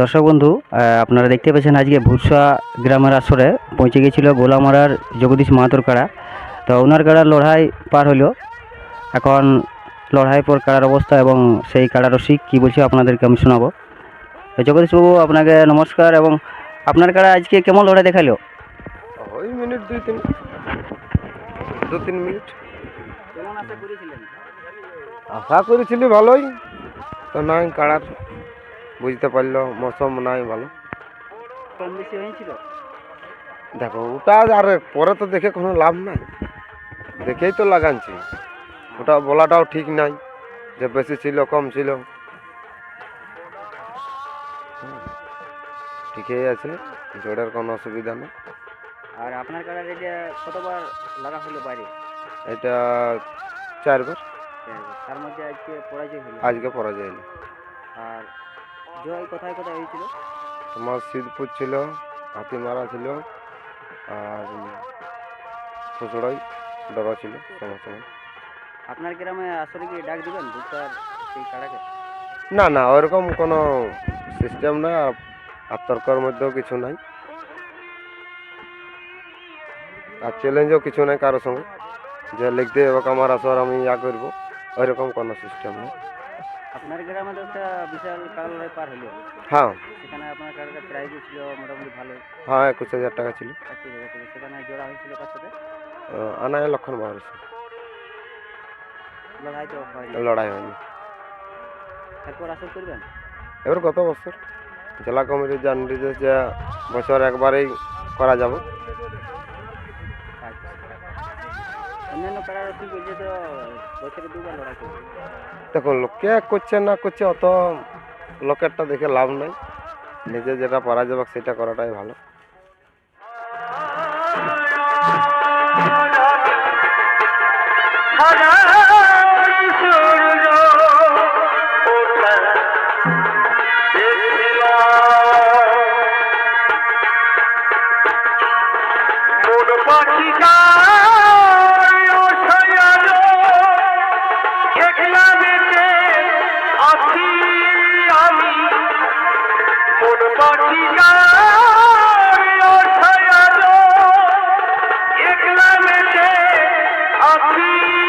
দর্শক বন্ধু আপনারা দেখতে পাচ্ছেন আজকে ভুরসা গ্রামের আসরে পৌঁছে গেছিল গোলামারার জগদীশ মাহাতোর কাড়া। তো ওনার কাড়ার লড়াই পার হলো এখন লড়াই পর কাড়ার অবস্থা এবং সেই কাড়ার রসিক কী বলছে আপনাদেরকে আমি শোনাবো। তো জগদীশবাবু আপনাকে নমস্কার এবং আপনার কাড়া আজকে কেমন লড়াই দেখাল ওই মিনিট দুই তিন দু তিন মিনিট। আশা করেছিলি ভালোই তো নাই কাড়ার। বুঝতে পারল মৌসুম নাই ভালো। কম বেশি হয়েছিল? দেখো ওটা আর পরে তো দেখে কোনো লাভ নাই। দেখেই তো লাগানছি। ওটা বলাটাও ঠিক নাই যে বেশি ছিল কম ছিল। ঠিকই আছে জোরের কোনো অসুবিধা নেই। আর আপনার কাড়ার এটা কতবার লাগা হলো বাইরে? এটা চারবার। তার মধ্যে আজকে পরাজয় হলো। আজকে পরা যায়নি আর জয় কোথায় কোথায় হয়েছিল। তোমার সিদ্ধপুর ছিল হাতিমারা ছিল আর ফুসড়াই ডরা ছিল সমস্ত। আপনার গ্রামে আসলে কি ডাক দিবেন ভুট্টার সেই কাড়াকে? না না ওরকম কোনো সিস্টেম নাই আর তর্কর মধ্যেও কিছু নাই। আর চ্যালেঞ্জও কিছু নাই কারোর সঙ্গে। যে লিখতে হবে আমার আসর আমি ইয়া করব ওইরকম কোনো সিস্টেম নেই। আপনার গ্রামে তো একটা বিশাল লড়াই পার হলো। হ্যাঁ। সেখানে আপনার কাড়াটা প্রাইজও ছিল? মোটামুটি ভালো। হ্যাঁ একুশ হাজার টাকা ছিল। সেখানে জোড়া হয়েছিল কার সাথে? আনায় লক্ষণ বাহার লড়াই তো হয়নি। লড়াই হয়নি। তারপর আসল করবেন? এবার গত বছর জেলা কমিটির যা নির্দেশ যে বছর একবারেই করা যাবে। দেখো লোকে করছে না করছে অত লোকেরটা দেখে লাভ নাই নিজে যেটা পারা যাবে সেটা করাটাই ভালো What you? Happy